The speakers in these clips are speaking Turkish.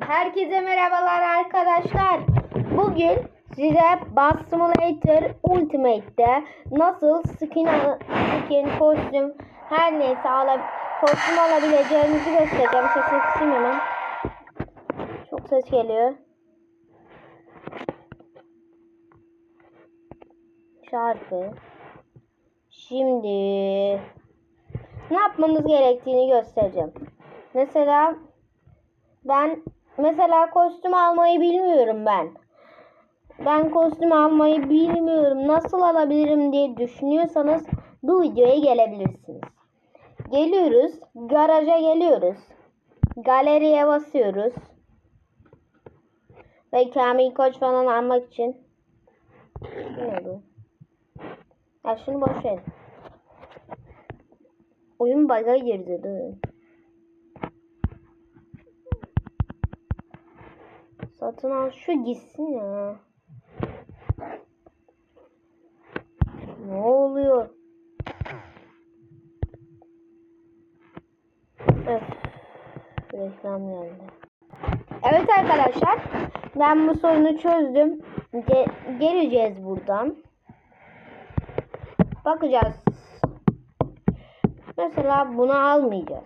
Herkese merhabalar arkadaşlar. Bugün size Bus Simulator Ultimate'de nasıl skin, skin kostüm her neyse ala, kostüm alabileceğinizi göstereceğim. Sesini kısayım hemen. Çok ses geliyor. Şarkı. Şimdi ne yapmamız gerektiğini göstereceğim. Mesela ben mesela kostüm almayı bilmiyorum ben. Ben kostüm almayı bilmiyorum. Nasıl alabilirim diye düşünüyorsanız bu videoya gelebilirsiniz. Geliyoruz. Garaja geliyoruz. Galeriye basıyoruz. Ve Kamil Koç falan almak için. Ne bu? Ya şunu boş ver. Oyun bug'a girdi. Dur. Satın al şu gitsin ya. Ne oluyor? Öf. Reklam geldi. Evet arkadaşlar. Ben bu sorunu çözdüm. Ge- geleceğiz buradan. Bakacağız. Mesela bunu almayacağız.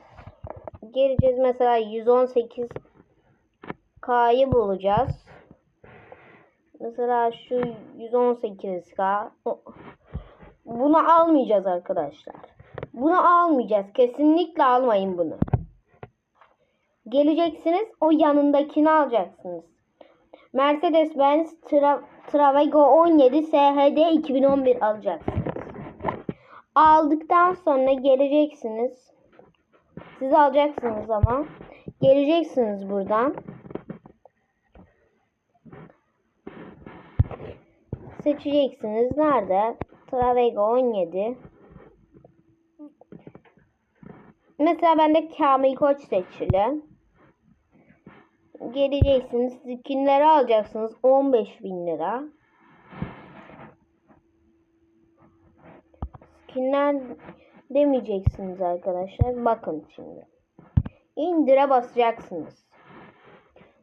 Geleceğiz mesela 118 K'yı bulacağız. Mesela şu 118K. O- Bunu almayacağız arkadaşlar. Bunu almayacağız. Kesinlikle almayın bunu. Geleceksiniz o yanındakini alacaksınız. Mercedes-Benz Tra Travego 17 SHD 2011 alacaksınız. Aldıktan sonra geleceksiniz. Siz alacaksınız ama. Geleceksiniz buradan. Seçeceksiniz. Nerede? Travego 17. Mesela bende Kamil Koç seçili. Geleceksiniz. Skinleri alacaksınız. 15 bin lira. Skinler demeyeceksiniz arkadaşlar. Bakın şimdi. İndire basacaksınız.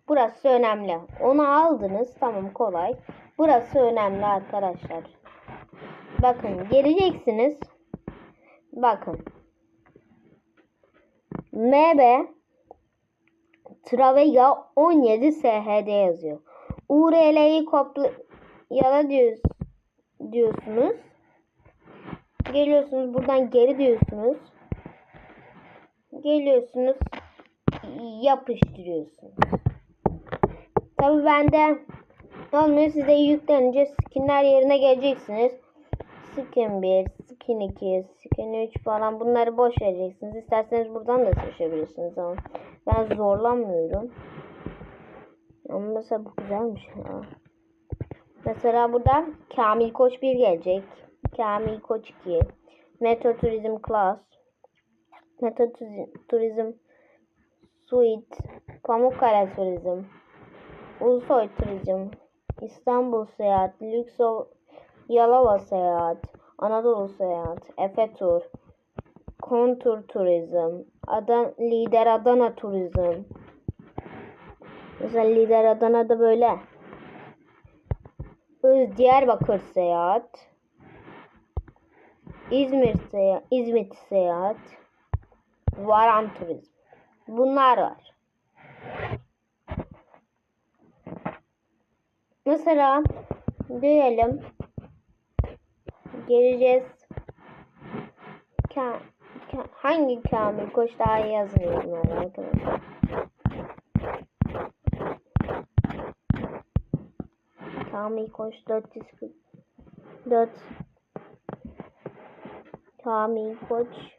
Burası önemli. Onu aldınız. Tamam kolay. Burası önemli arkadaşlar. Bakın geleceksiniz. Bakın. MB Travega 17 SHD yazıyor. URL'yi kopyala diyoruz, diyorsunuz. Geliyorsunuz buradan geri diyorsunuz. Geliyorsunuz yapıştırıyorsunuz. Tabi bende olmuyor size yüklenince skinler yerine geleceksiniz. Skin 1, skin 2, skin 3 falan bunları boş vereceksiniz. İsterseniz buradan da seçebilirsiniz ama ben zorlanmıyorum. Ama mesela bu güzelmiş ya. Mesela burada Kamil Koç 1 gelecek. Kamil Koç 2. Metro Turizm Class. Metro Turizm Suite. Pamukkale Turizm. Ulusoy Turizm. İstanbul Seyahat. Lükso Yalova Seyahat. Anadolu Seyahat. Efe Tur. Kontur Turizm. Adan, Lider Adana Turizm. Mesela Lider Adana'da böyle. Öz Diyarbakır Seyahat. İzmir Seyahat. İzmit Seyahat. Varan Turizm. Bunlar var. Mesela diyelim geleceğiz. Ka ka hangi Kamil Koç daha iyi yazmıyorum yani arkadaşlar. Kamil Koç 444 Kamil Koç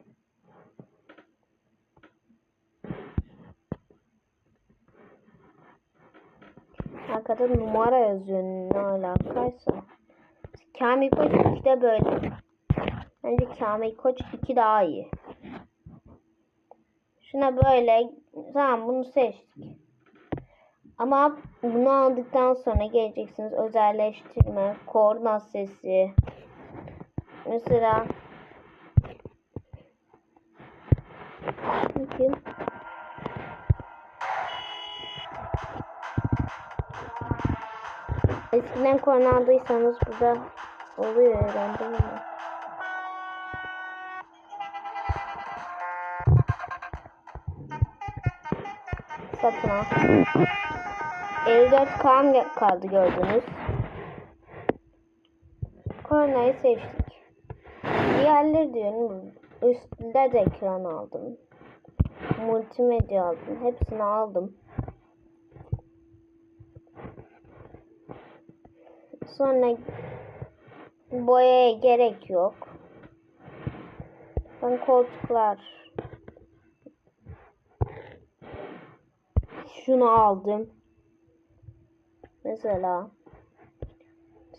Arkada numara yazıyor ne alakaysa. Kamil Koç 2'de böyle. Bence Kamil Koç 2 daha iyi. Şuna böyle tamam bunu seçtik. Ama bunu aldıktan sonra geleceksiniz özelleştirme, koordinat sesi. Mesela Bakayım. Eskiden korna aldıysanız burada oluyor herhalde. Satın al. 54 kam kaldı gördünüz. Kornayı seçtik. Diğerleri diyorum. Üstte de ekran aldım. Multimedya aldım. Hepsini aldım. Sonra boyaya gerek yok. Ben koltuklar şunu aldım. Mesela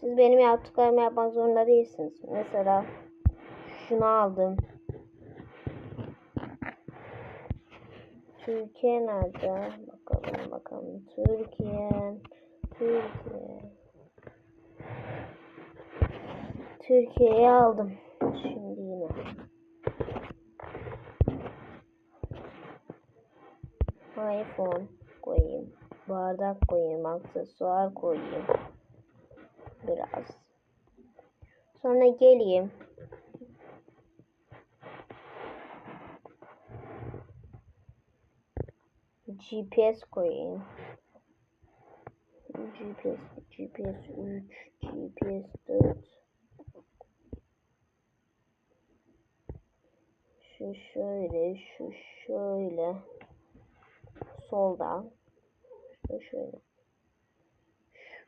siz benim yaptıklarımı yapmak zorunda değilsiniz. Mesela şunu aldım. Türkiye nerede? Bakalım bakalım. Türkiye. Türkiye'yi aldım. Şimdi yine. iPhone koyayım. Bardak koyayım. Aksesuar koyayım. Biraz. Sonra geleyim. GPS koyayım. GPS, GPS 3, GPS 4. Şöyle, şu şöyle. Solda. Şu şöyle.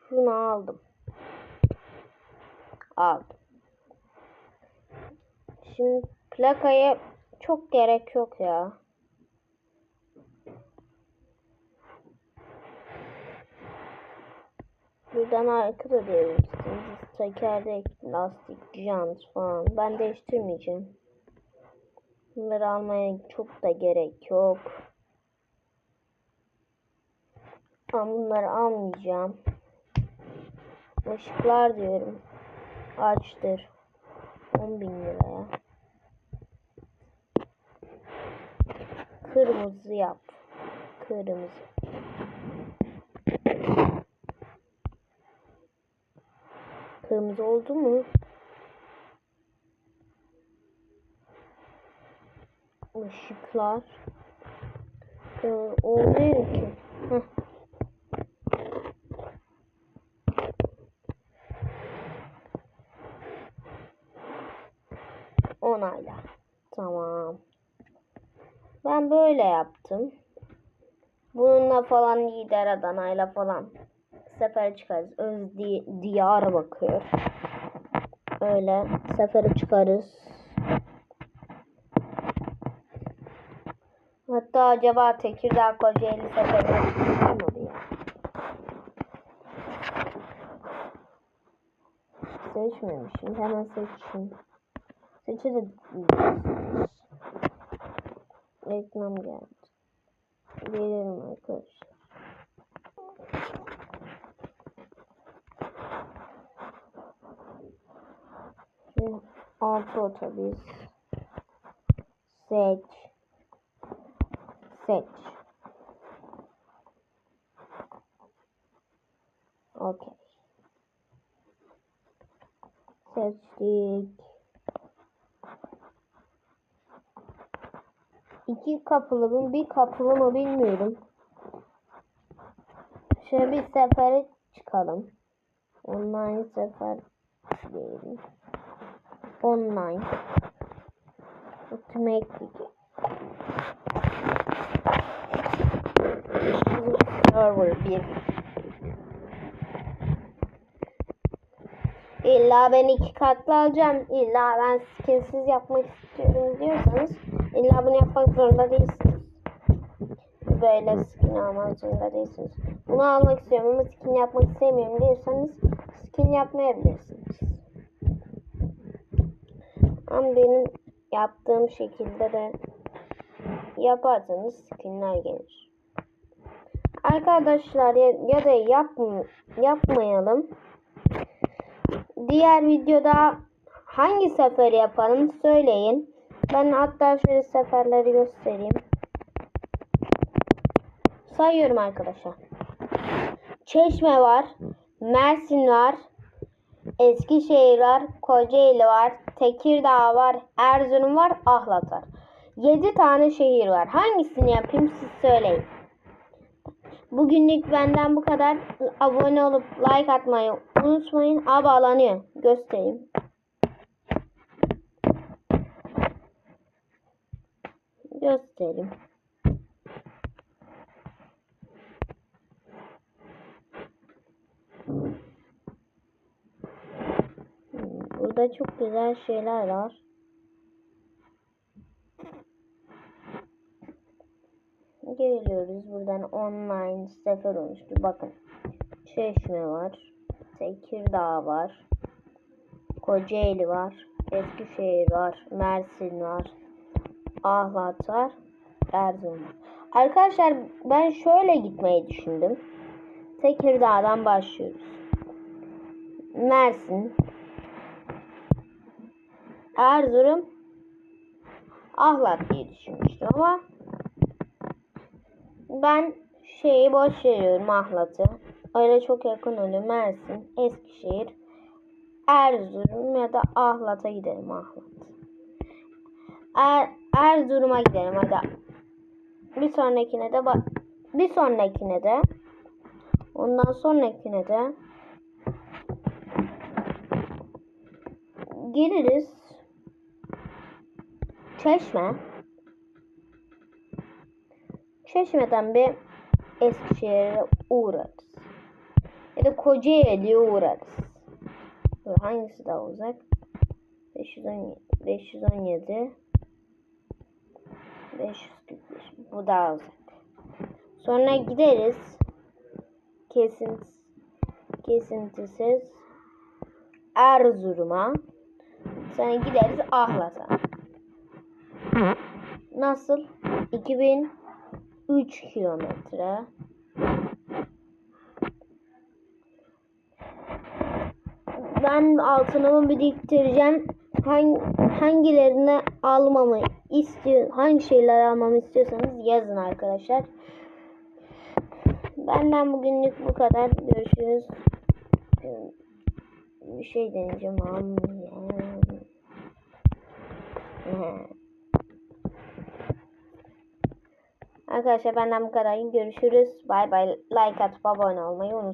Şunu aldım. Aldım. Şimdi plakaya çok gerek yok ya. Buradan arka da diyebilirsiniz. Tekerlek, lastik, jant falan. Ben değiştirmeyeceğim. Bunları almaya çok da gerek yok. Ben bunları almayacağım. Işıklar diyorum. Açtır. 10 bin liraya. Kırmızı yap. Kırmızı. Kırmızı oldu mu? Işıklar. Ee, olmuyor ki. Heh. Onayla. Tamam. Ben böyle yaptım. Bununla falan lider Adana'yla falan sefer çıkarız. Öz di diyara bakıyor. Öyle sefere çıkarız. Hatta acaba Tekirdağ Kocaeli seferi çıkmadı ya. Seçmemişim. Hemen seçeyim. Seçe de reklam geldi. Veririm arkadaşlar. Altı otobüs. Seç. Seç. Okey. Seçtik. İki kapılı mı bir kapılı mı bilmiyorum. Şöyle bir sefere çıkalım. Online sefer diyelim. Online. Ultimate Server 1 İlla ben iki katlı alacağım. İlla ben skinsiz yapmak istiyorum diyorsanız illa bunu yapmak zorunda değilsiniz. Böyle skin almak zorunda değilsiniz. Bunu almak istiyorum ama skin yapmak istemiyorum diyorsanız skin yapmayabilirsiniz. Ama benim yaptığım şekilde de yaparsanız skinler gelir. Arkadaşlar ya, ya da yapm yapmayalım. Diğer videoda hangi seferi yapalım söyleyin. Ben hatta şöyle seferleri göstereyim. Sayıyorum arkadaşlar. Çeşme var. Mersin var. Eskişehir var. Kocaeli var. Tekirdağ var. Erzurum var. Ahlat var. 7 tane şehir var. Hangisini yapayım siz söyleyin. Bugünlük benden bu kadar. Abone olup like atmayı unutmayın. Abi bağlanıyor. Göstereyim. Göstereyim. Burada çok güzel şeyler var. Geliyoruz buradan online sefer olmuştu. Bakın. Çeşme var. Tekirdağ var. Kocaeli var. Eskişehir var. Mersin var. Ahlat var. Erzurum var. Arkadaşlar ben şöyle gitmeyi düşündüm. Tekirdağ'dan başlıyoruz. Mersin. Erzurum. Ahlat diye düşünmüştüm ama ben şeyi boş veriyorum Ahlat'ı. Öyle çok yakın oluyor. Mersin, Eskişehir, Erzurum ya da Ahlat'a gidelim Ahlat. Er, Erzurum'a gidelim hadi. Bir sonrakine de. Bir sonrakine de ondan sonrakine de geliriz. Çeşme. Çeşme'den bir Eskişehir'e uğrarız. Ya da Kocaeli'ye uğrarız. Dur, hangisi daha uzak? 517, 517 545. Bu daha uzak. Sonra gideriz. Kesin kesintisiz Erzurum'a. Sonra gideriz Ahlat'a. Nasıl? 2003 kilometre. Ben altınımı biriktireceğim. Hangi, hangilerini almamı istiyor, hangi şeyler almamı istiyorsanız yazın arkadaşlar. Benden bugünlük bu kadar. Görüşürüz. Bir şey deneyeceğim. Am ya. Arkadaşlar benden bu kadar. Görüşürüz. Bay bay. Like atıp abone olmayı unutmayın.